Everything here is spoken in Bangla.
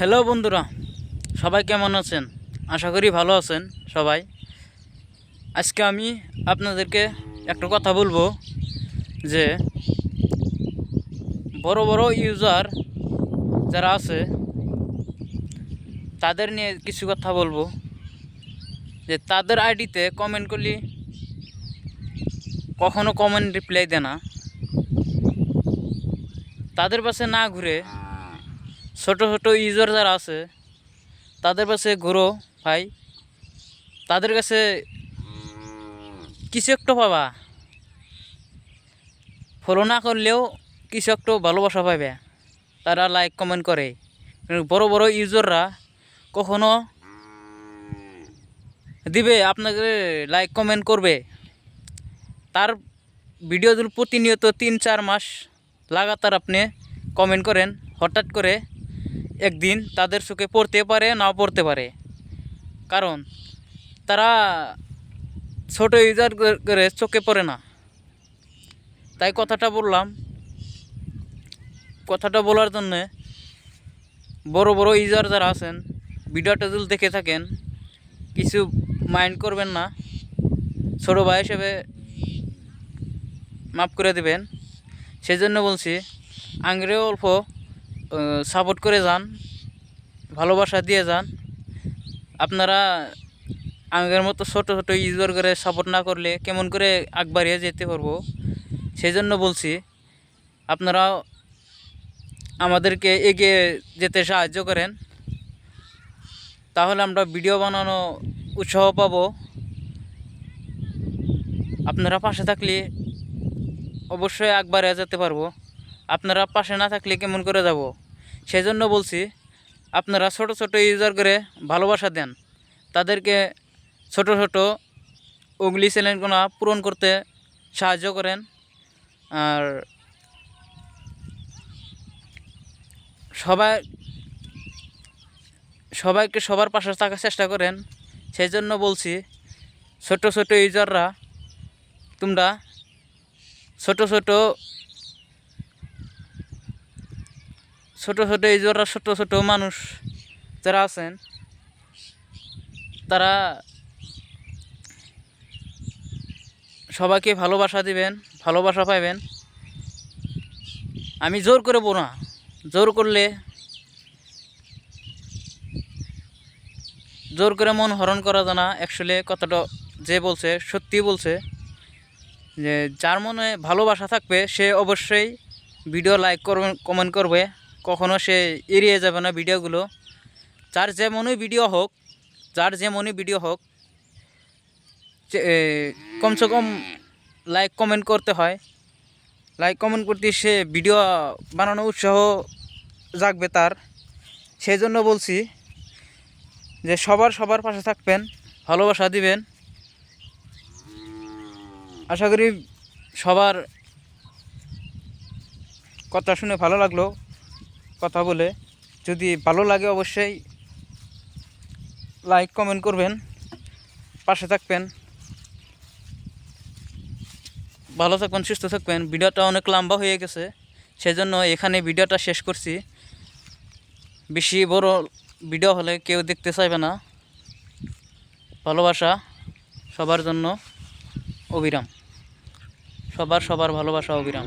হ্যালো বন্ধুরা, সবাই কেমন আছেন? আশা করি ভালো আছেন সবাই। আজকে আমি আপনাদেরকে একটা কথা বলব যে, বড় বড় ইউজার যারা আছে, তাদের নিয়ে কিছু কথা বলব। যে তাদের আইডিতে কমেন্ট করলে কখনো কমেন্ট রিপ্লাই দেয় না। তাদের পাশে না ঘুরে ছোট ছোট ইউজার যারা আছে, তাদের কাছে ঘুরো ভাই। তাদের কাছে কিছু একটু পাবা। ফলো না করলেও কিছু একটু ভালোবাসা পাবে তারা লাইক কমেন্ট করে। বড় বড় ইউজাররা কখনো দিবে, আপনাকে লাইক কমেন্ট করবে। তার ভিডিওগুলো প্রতিনিয়ত তিন চার মাস লাগাতার আপনি কমেন্ট করেন, হঠাৎ করে একদিন তাদের চোখে পড়তে পারে, নাও পড়তে পারে। কারণ তারা ছোট ইউজার করে চোখে পড়ে না। তাই কথাটা বললাম, কথাটা বলার জন্যে বড় বড় ইউজার যারা আছেন ভিডিওটা যদি দেখে থাকেন, কিছু মাইন্ড করবেন না। ছোটো ভাই হিসেবে মাফ করে দেবেন। সেই জন্য বলছি, আংরেও অল্প সাপোর্ট করে যান, ভালোবাসা দিয়ে যান। আপনারা আগের মতো ছোটো ছোটো ইউজার করে সাপোর্ট না করলে কেমন করে আগ বাড়িয়ে যেতে পারব? সেই জন্য বলছি, আপনারা আমাদেরকে এগিয়ে যেতে সাহায্য করেন। তাহলে আমরা ভিডিও বানানো উৎসাহ পাবো। আপনারা পাশে থাকলে অবশ্যই একবারে যেতে পারব। আপনারা পাশে না থাকলে কেমন করে যাব? সেই জন্য বলছি, আপনারা ছোট ছোট ইউজার করে ভালোবাসা দেন। তাদেরকে ছোট ছোট ওগলি চ্যানেলগুলো পূরণ করতে সাহায্য করেন। আর সবাই, সবাইকে সবার পাশে থাকার চেষ্টা করেন। সেই জন্য বলছি, ছোট ছোট ইউজাররা তোমরা ছোট ছোট ছোট ছোট ইউজাররা ছোট ছোট মানুষ যারা আছেন, তারা সবাইকে ভালোবাসা দিবেন, ভালোবাসা পাইবেন। আমি জোর করে না, জোর করলে, জোর করে মন হরণ করা জানা অ্যাকচুয়ালি কথাটা যে বলছে, সত্যি বলছে, যে যার মনে ভালোবাসা থাকবে, সে অবশ্যই ভিডিও লাইক করবে কমেন্ট করবে। কখনো সে এড়িয়ে যাবে না ভিডিওগুলো। যার যে মনে ভিডিও হোক, যার যে মনে ভিডিও হোক কমসে কম লাইক কমেন্ট করতে হয়। লাইক কমেন্ট করতে সে ভিডিও বানানো উৎসাহ জাগবে তার। সেই জন্য বলছি যে সবার সবার পাশে থাকবেন, ভালোবাসা দিবেন। আশা করি সবার কথা শুনে ভালো লাগল। কথা বলে। যদি ভালো লাগে অবশ্যই লাইক কমেন্ট করবেন। পাশে থাকবেন। ভালো থাকবেন, সুস্থ থাকবেন। ভিডিওটা অনেক লম্বা হয়ে গেছে। সেই জন্য এখানে ভিডিওটা শেষ করছি। বেশি বড় ভিডিও হলে কেউ দেখতে চাইবে না। ভালোবাসা সবার জন্য অবিরাম। সবার সবার ভালোবাসা অবিরাম।